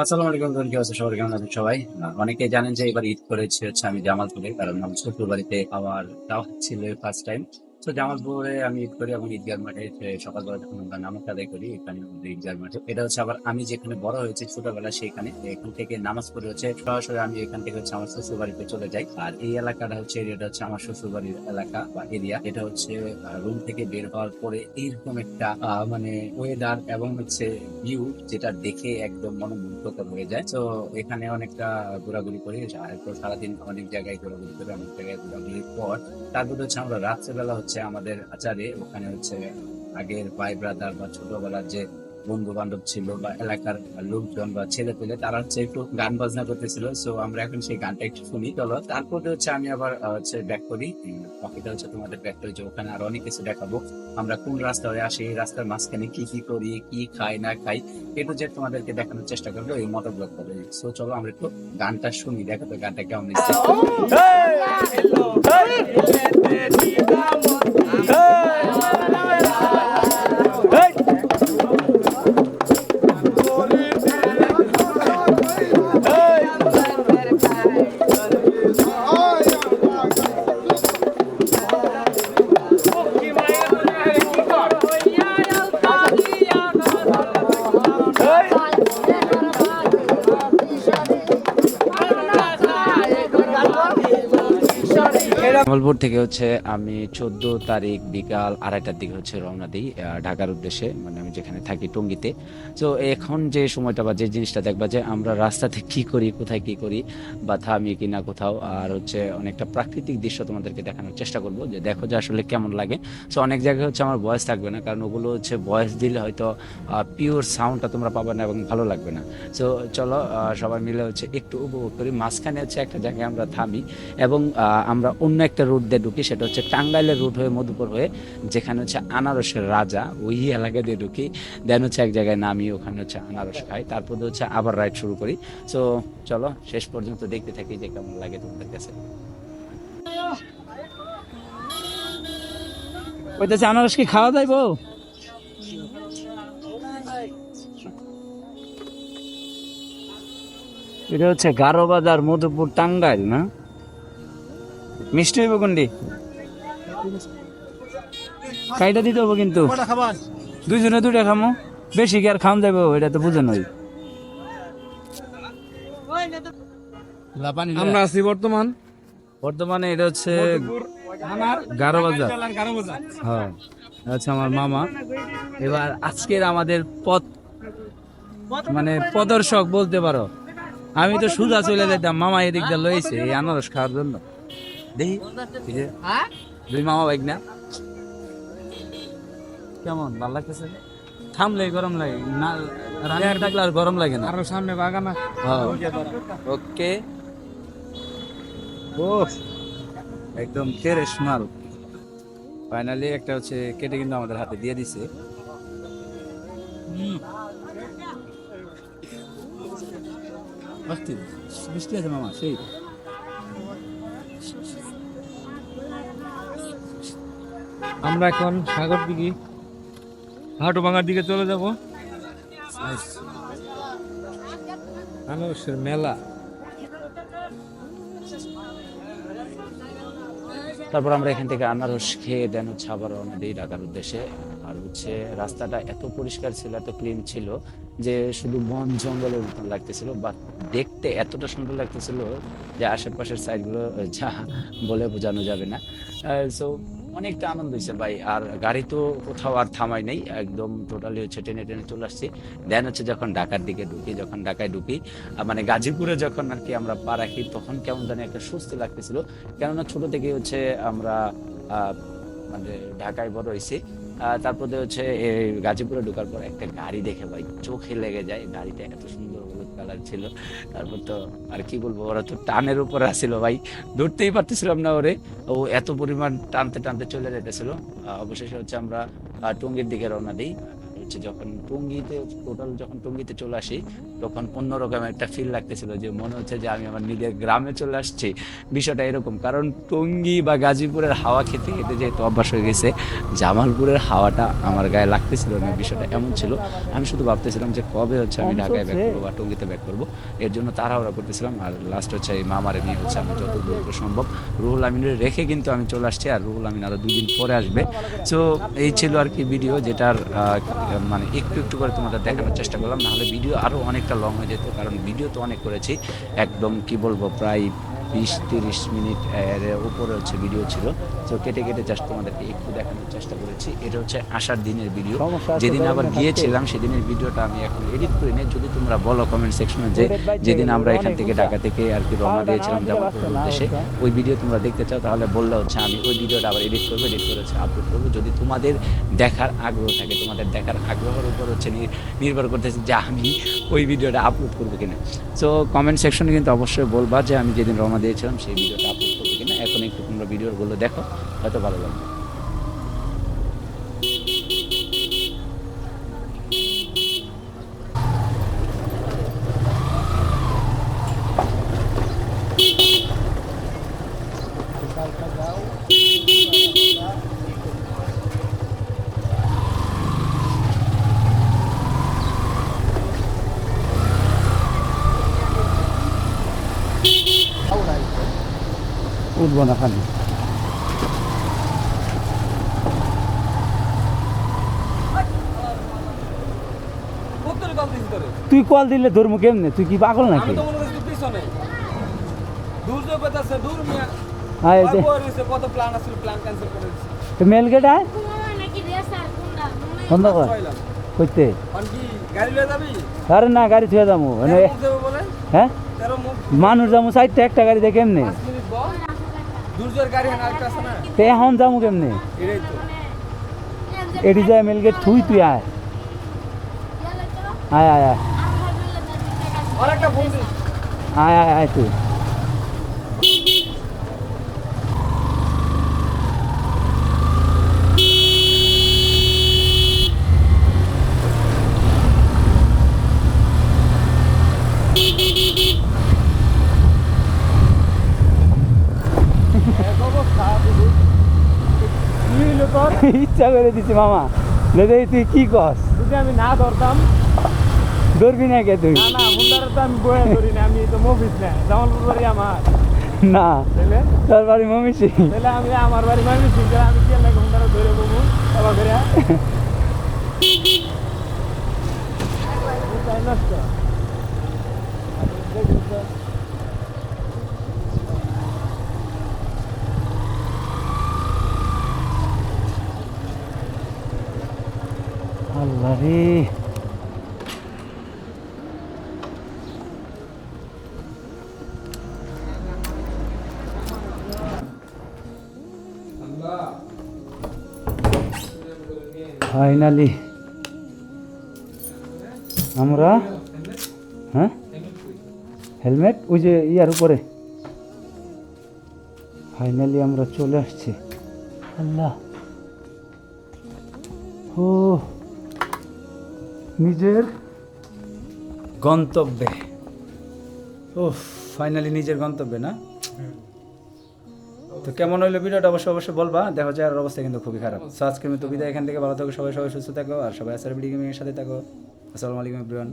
আসসালামু আলাইকুম কি অবস্থা? সবার কেমন আছেন সবাই? অনেকে জানেন যে এবার ঈদ করেছে হচ্ছে আমি জামালপুরে, কারণ আমার শ্বশুর বাড়িতে আমার যাওয়া ছিল ফার্স্ট টাইম তো জামালপুরে আমি ঈদ করি এবং ঈদগার মাঠে সকালবেলা যখন আমরা নামাজ আদায় করি, এখানে ঈদগার মাঠে। এটা হচ্ছে আবার আমি যেখানে বড় হয়েছি ছোটবেলা সেখানে, এখান থেকে নামাজ পড়ে হচ্ছে সরাসরি আমি এখান থেকে হচ্ছে আমার শ্বশুর বাড়িতে চলে যাই। আর এই এলাকাটা হচ্ছে, এটা হচ্ছে আমার শ্বশুর বাড়ির এলাকা বা এরিয়া। এটা হচ্ছে রুম থেকে বের হওয়ার পরে এইরকম একটা মানে ওয়েদার এবং হচ্ছে ভিউ যেটা দেখে একদম মনোমুগ্ধকর হয়ে যায়। তো এখানে অনেকটা ঘোরাঘুরি করি এরপর সারাদিন অনেক জায়গায় ঘোরাঘুরি করে, অনেক জায়গায় ঘোরাঘুরির পর, তারপর হচ্ছে আমরা রাত্রেবেলা হচ্ছে আমাদের আচারে। ওখানে হচ্ছে আগের ভাই ব্রাদার বা ছোটবেলার যে বন্ধু বান্ধব ছিল বা এলাকার লোকজন বা ছেলে পেলে তারা হচ্ছে একটু গান বাজনা করতেছিল। সো আমরা এখন সেই গানটা একটু শুনি চলো। তারপরে হচ্ছে আমি আবার হচ্ছে ব্যাক করি। বাকিটা হচ্ছে তোমাদের ব্যাক করি যে ওখানে আর অনেক কিছু দেখাবো। আমরা কোন রাস্তা হয়ে আসি এই রাস্তার মাঝখানে কি কি করি কি খাই না খাই একটু যে তোমাদেরকে দেখানোর চেষ্টা করব এই মতো ব্লগ করে। সো চলো আমরা একটু গানটা শুনি দেখো তো গানটা কেমন জামালপুর থেকে হচ্ছে আমি চোদ্দ তারিখ বিকাল আড়াইটার দিকে হচ্ছে রওনা দিই ঢাকার উদ্দেশ্যে মানে আমি যেখানে থাকি টঙ্গিতে। তো এখন যে সময়টা বা যে জিনিসটা দেখবা যে আমরা রাস্তাতে কি করি, কোথায় কি করি, বা থামি কি না কোথাও, আর হচ্ছে অনেকটা প্রাকৃতিক দৃশ্য তোমাদেরকে দেখানোর চেষ্টা করব যে দেখো যে আসলে কেমন লাগে। সো অনেক জায়গায় হচ্ছে আমার ভয়েস থাকবে না, কারণ ওগুলো হচ্ছে ভয়েস দিলে হয়তো পিওর সাউন্ডটা তোমরা পাবে না এবং ভালো লাগবে না। সো চলো সবাই মিলে হচ্ছে একটু উপভোগ করি। মাঝখানে হচ্ছে একটা জায়গায় আমরা থামি এবং আমরা অন্য একটা রুট দিয়ে ঢুকি, সেটা হচ্ছে টাঙ্গাইলের রুট হয়ে মধুপুর হয়ে, যেখানে হচ্ছে আনারসের রাজা, ওই এলাকা দিয়ে ঢুকি। দেন হচ্ছে এক জায়গায় নামি, ওখানে হচ্ছে আনারস খাই। তারপর হচ্ছে আবার রাইড শুরু করি। সো চলো, শেষ পর্যন্ত দেখতে থাকি যে কেমন লাগে তোমাদের কাছে। আনারস কি খাওয়া যাইব এটা হচ্ছে গারো বাজার মধুপুর টাঙ্গাইল, না? মিষ্টি হইব কোনটি? কাইটা দিতে হব কিন্তু। দুইজনে দুইটা খামো। বেশি কি আর খাম যাইব এটা তো বুঝে নই। আমরা আছি বর্তমান। বর্তমানে এটা হচ্ছে গারো বাজার। হ্যাঁ হচ্ছে আমার মামা। এবার আজকের আমাদের পথ মানে প্রদর্শক বলতে পারো। আমি তো সুজা চলে যেতাম মামা এদিক দিয়ে লইছে এই আনারস খাওয়ার জন্য। দেখি দুই মামা বাইক না। কেমন ভালো লাগতেছে? থামলে গরম লাগে না রান্নার থাকলে আর গরম লাগে না। আরও সামনে বাগান হ্যাঁ। ওকে। ও একদম ফ্রেশ মাল। ফাইনালি একটা হচ্ছে কেটে কিন্তু আমাদের হাতে দিয়ে দিছে। মিষ্টি আছে মামা সেই। আমরা এখন সাগর দিকে হাটু ভাঙার দিকে চলে যাব। আনারসের মেলা। তারপর আমরা এখান থেকে আনারস খেয়ে দেন হচ্ছে আবার রওনা ঢাকার উদ্দেশ্যে। আর হচ্ছে রাস্তাটা এত পরিষ্কার ছিল, এত ক্লিন ছিল যে শুধু বন জঙ্গলের মতন লাগতেছিল বা দেখতে এতটা সুন্দর লাগতেছিল যে আশেপাশের সাইডগুলো যা বলে বোঝানো যাবে না। সো অনেকটা আনন্দ হয়েছে ভাই। আর গাড়ি তো কোথাও আর থামাই নেই, একদম টোটালি হচ্ছে টেনে টেনে চলে আসছি। দেন হচ্ছে যখন ঢাকার দিকে ঢুকি, যখন ঢাকায় ঢুকি মানে গাজীপুরে যখন আর কি আমরা পা রাখি, তখন কেমন জানি একটা স্বস্তি লাগতেছিল। কেননা ছোট থেকে হচ্ছে আমরা মানে ঢাকায় বড় হয়েছি তারপরে হচ্ছে গাজীপুরে ঢোকার পর একটা গাড়ি দেখে ভাই, চোখে লেগে যায় গাড়িটা এত সুন্দর। কালার ছিল তারপর তো আর কি বলব, ওরা তো টানের উপরে আসছিল ভাই। ধরতেই পারতেছিলাম না ওরে। ও এত পরিমাণ টানতে টানতে চলে যেতেছিল। অবশেষে হচ্ছে আমরা টঙ্গির দিকে রওনা দিই। হচ্ছে যখন টঙ্গিতে টোটাল যখন টঙ্গিতে চলে আসি তখন অন্যরকম একটা ফিল লাগতেছিল যে মনে হচ্ছে যে আমি আমার নিজের গ্রামে চলে আসছি। বিষয়টা এরকম কারণ টঙ্গি বা গাজীপুরের হাওয়া খেতে খেতে যেহেতু অভ্যাস হয়ে গেছে জামালপুরের হাওয়াটা আমার গায়ে লাগতেছিল না বিষয়টা এমন ছিল। আমি শুধু ভাবতেছিলাম যে কবে হচ্ছে আমি ঢাকায় ব্যাক করব বা টঙ্গিতে ব্যাক করব। এর জন্য তাড়াহুড়া করতেছিলাম আর লাস্ট হচ্ছে এই মামারে নিয়ে হচ্ছে আমি যত দ্রুত সম্ভব রুহুল আমিনের রেখে কিন্তু আমি চলে আসছি আর রুহুল আমিন আরও দুদিন পরে আসবে। সো এই ছিল আর কি ভিডিও যেটার মানে একটু একটু করে তোমাদের দেখানোর চেষ্টা করলাম। নাহলে ভিডিও আরও অনেকটা লং হয়ে যেত, কারণ ভিডিও তো অনেক করেছি। একদম কি বলব, প্রায় বিশ তিরিশ মিনিট এর উপরে হচ্ছে ভিডিও ছিল। তো কেটে কেটে জাস্ট তোমাদেরকে একটু দেখানোর চেষ্টা করেছি। এটা হচ্ছে আসার দিনের ভিডিও যেদিন আবার গিয়েছিলাম সেদিনের ভিডিওটা আমি এখন এডিট করে নিই যদি তোমরা বলো কমেন্ট সেকশনে যে যেদিন আমরা এখান থেকে ঢাকা থেকে আর কি রওনা দিয়েছিলাম জামালপুরের উদ্দেশ্যে ওই ভিডিও তোমরা দেখতে চাও তাহলে বললে হচ্ছে আমি ওই ভিডিওটা আবার এডিট করব এডিট করে হচ্ছে আপলোড করব। যদি তোমাদের দেখার আগ্রহ থাকে তোমাদের দেখার আগ্রহের উপর হচ্ছে নি- নির্ভর করতেছে যে আমি ওই ভিডিওটা আপলোড করব কিনা। তো কমেন্ট সেকশনে কিন্তু অবশ্যই বলবা যে আমি যেদিন রওনা দিয়েছিলাম সেই ভিডিওটা আপলোড করব কিনা এখন একটু তোমরা ভিডিওগুলো দেখো হয়তো ভালো লাগবে। উঠবো না খালি। তুই কল দিলে ধরবো কেমনে? তুই কি পাগল নাকি? মেল গেট আয়। বন্ধ কর। করতে আরে না গাড়ি থুয়ে যাব। মানে হ্যাঁ? মানুষ যাব চারটে একটা গাড়ি দেখে কেমনে? তো এখন যাব কেমনে? এটি যায় মেলকে থুই তুই আয়। আয় আয় আয়। আয় আয় আয় তুই ইচ্ছা করে দিছি মামা। লেদে তুই কি কস? যদি আমি না ধরতাম। ধরবি না কে তুই? না না হুন্ডারে তো আমি বয়ে ধরি না আমি তো মফিস না জামালপুর বাড়ি আমার। না তাহলে? তোর বাড়ি মমিসি তাহলে আমি আমার বাড়ি আমি শুনছি আমি কি লাগে হুন্ডারে ধরে বমু? বাবা করে তাই নষ্ট আল্লাহ রে। ফাইনালি আমরা? হ্যাঁ? হেলমেট ওই যে ইয়ার উপরে। ফাইনালি আমরা চলে আসছি। আল্লাহ। ও। নিজের গন্তব্যে। ও ফাইনালি নিজের গন্তব্যে না? তো কেমন হইল ভিডিওটা? অবশ্যই অবশ্যই বলবা। দেখো যে আর অবস্থা কিন্তু খুবই খারাপ। সো আজকের মতো বিদায়। এখান থেকে ভালো থাকো সবাই সবাই সুস্থ থাকো আর সবাই আসার ভিডিও গেমিংয়ের সাথে থাকো। আসসালামু আলাইকুম এভরিওয়ান